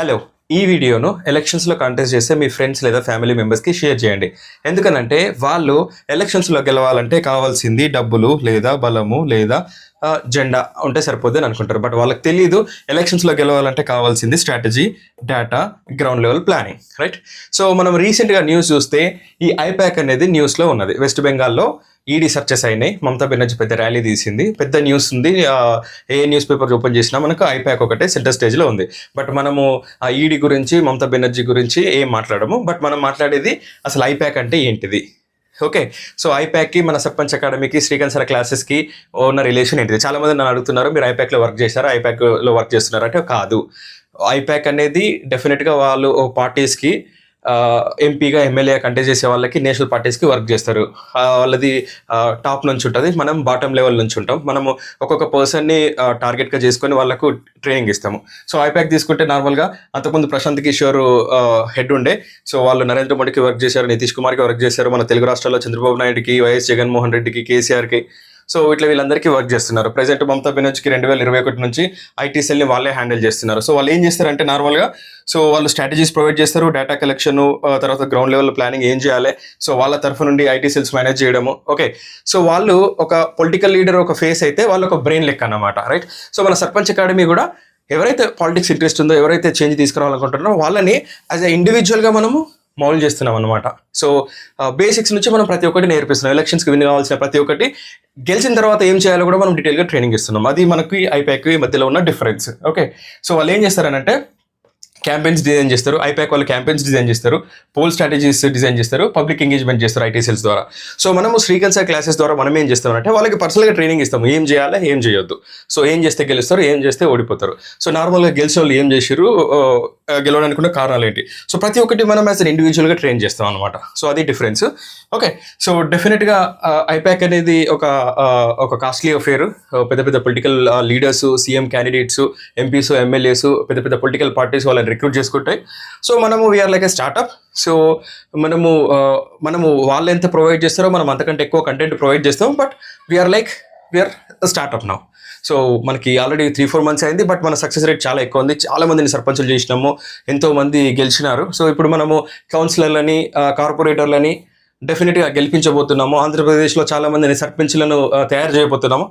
Hello ఈ వీడియోను ఎలక్షన్స్లో కంటెస్ట్ చేస్తే మీ ఫ్రెండ్స్ లేదా ఫ్యామిలీ మెంబర్స్కి షేర్ చేయండి. ఎందుకనంటే వాళ్ళు ఎలక్షన్స్లో గెలవాలంటే కావాల్సింది డబ్బులు లేదా బలము లేదా జెండా ఉంటే సరిపోద్ది అని అనుకుంటారు. బట్ వాళ్ళకి తెలియదు ఎలక్షన్స్లో గెలవాలంటే కావాల్సింది strategy data ground level planning right so మనం రీసెంట్గా న్యూస్ చూస్తే ఈ ఐప్యాక్ అనేది న్యూస్లో ఉన్నది. వెస్ట్ బెంగాల్లో ఈడీ సర్చెస్ అయినాయి. మమతా బెనర్జీ పెద్ద ర్యాలీ తీసింది. పెద్ద న్యూస్ ఉంది. ఏ న్యూస్ పేపర్ ఓపెన్ చేసినా మనకు ఐప్యాక్ ఒకటే సెంటర్ స్టేజ్లో ఉంది. బట్ మనము ఆ ఈడీ గురించి మమతా బెనర్జీ గురించి ఏం మాట్లాడము. బట్ మనం మాట్లాడేది అసలు ఐప్యాక్ అంటే ఏంటిది? ఓకే సో ఐప్యాక్కి మన సర్పంచ్ అకాడమీకి శ్రీకాంత్ సార్ క్లాసెస్కి ఉన్న రిలేషన్ ఏంటిది? చాలామంది నన్ను అడుగుతున్నారు మీరు ఐప్యాక్లో వర్క్ చేశారా? ఐప్యాక్లో వర్క్ చేస్తున్నారు? అంటే కాదు. ఐప్యాక్ అనేది డెఫినెట్గా వాళ్ళు పార్టీస్కి ఎంపీగా ఎమ్మెల్యే కంటెస్ట్ చేసే వాళ్ళకి నేషనల్ పార్టీస్కి వర్క్ చేస్తారు. వాళ్ళది టాప్ నుంచి ఉంటుంది. మనం బాటమ్ లెవెల్ నుంచి ఉంటాం. మనము ఒక్కొక్క పర్సన్ని టార్గెట్గా చేసుకొని వాళ్ళకు ట్రైనింగ్ ఇస్తాము. సో ఐప్యాక్ తీసుకుంటే నార్మల్గా అంతకుముందు ప్రశాంత్ కిషోర్ హెడ్ ఉండే. సో వాళ్ళు నరేంద్ర మోడీకి వర్క్ చేశారు నితీష్ కుమార్కి వర్క్ చేశారు. మన తెలుగు రాష్ట్రాల్లో చంద్రబాబు నాయుడుకి వైఎస్ జగన్మోహన్ రెడ్డికి కేసీఆర్కి సో ఇట్లా వీళ్ళందరికీ వర్క్ చేస్తున్నారు. ప్రజెంట్ మమతా బెనర్జీకి రెండు వేల ఇరవై ఒకటి నుంచి ఐటీ సెల్ని వాళ్ళే హ్యాండిల్ చేస్తున్నారు. సో వాళ్ళు ఏం చేస్తారంటే నార్మల్గా సో వాళ్ళు స్ట్రాటజీస్ ప్రొవైడ్ చేస్తారు డేటా కలెక్షన్ తర్వాత గ్రౌండ్ లెవెల్ ప్లానింగ్ ఏం చేయాలి సో వాళ్ళ తరఫు నుండి ఐటీ సెల్స్ మేనేజ్ చేయడము. ఓకే సో వాళ్ళు ఒక పొలిటికల్ లీడర్ ఒక ఫేస్ అయితే వాళ్ళు ఒక బ్రెయిన్ లెక్క అన్నమాట రైట్ సో మన సర్పంచ్ అకాడమీ కూడా ఎవరైతే పాలిటిక్స్ ఇంట్రెస్ట్ ఉందో ఎవరైతే చేంజ్ తీసుకురావాలనుకుంటున్నారో వాళ్ళని యాజ్ అ ఇండివిజువల్గా మనము మౌల్డ్ చేస్తున్నాం అనమాట సో బేసిక్స్ నుంచి మనం ప్రతి ఒక్కటి నేర్పిస్తున్నాం. ఎలక్షన్స్కి విన్ కావాల్సిన ప్రతి ఒక్కటి గెలిచిన తర్వాత ఏం చేయాలో కూడా మనం డీటెయిల్గా ట్రైనింగ్ ఇస్తున్నాం. అది మనకి ఐపాక్ మధ్యలో ఉన్న డిఫరెన్స్ ఓకే సో వాళ్ళు ఏం చేస్తారనంటే క్యాంపెయిన్స్ డిజైన్ చేస్తారు ఐపాక్ వాళ్ళు క్యాంపెయిన్స్ డిజైన్ చేస్తారు పోల్ స్ట్రాటజీస్ డిజైన్ చేస్తారు పబ్లిక్ ఎంగేజ్మెంట్ చేస్తారు ఐటీ సెల్స్ ద్వారా. సో మనము శ్రీకల్సర్ క్లాసెస్ ద్వారా మనం ఏం చేస్తామంటే వాళ్ళకి పర్సనల్గా ట్రైనింగ్ ఇస్తాము ఏం చేయాలి ఏం చేయొద్దు. సో ఏం చేస్తే గెలుస్తారు ఏం చేస్తే ఓడిపోతారు. సో నార్మల్గా గెలిచిన వాళ్ళు ఏం చేశారు గెలవడానికి ఉన్న కారణాలు ఏంటి? సో ప్రతి ఒక్కటి మనం యాజ్ ఇండివిజువల్గా ట్రైన్ చేస్తాం అనమాట సో అది డిఫరెన్స్ ఓకే సో డెఫినెట్గా ఐపాక్ అనేది ఒక ఒక కాస్ట్లీ అఫేర్ పెద్ద పెద్ద political leaders CM candidates MPs MLAs పెద్ద పెద్ద పొలిటికల్ పార్టీస్ వాళ్ళని రిక్రూట్ చేసుకుంటాయి. సో మనము we're like a startup so మనము మనము వాళ్ళు ఎంత ప్రొవైడ్ చేస్తారో మనం అంతకంటే ఎక్కువ కంటెంట్ ప్రొవైడ్ చేస్తాం. But we're like we're startup now so మనకి ఆల్రెడీ త్రీ ఫోర్ మంత్స్ అయింది. బట్ మన సక్సెస్ రేట్ చాలా ఎక్కువ ఉంది. చాలా మందిని సర్పంచులు చేసినాము. ఎంతో మంది గెలిచినారు. సో ఇప్పుడు మనము కౌన్సిలర్లని కార్పొరేటర్లని డెఫినెట్గా గెలిపించబోతున్నాము. ఆంధ్రప్రదేశ్లో చాలా మందిని సర్పంచులను తయారు చేయబోతున్నాము.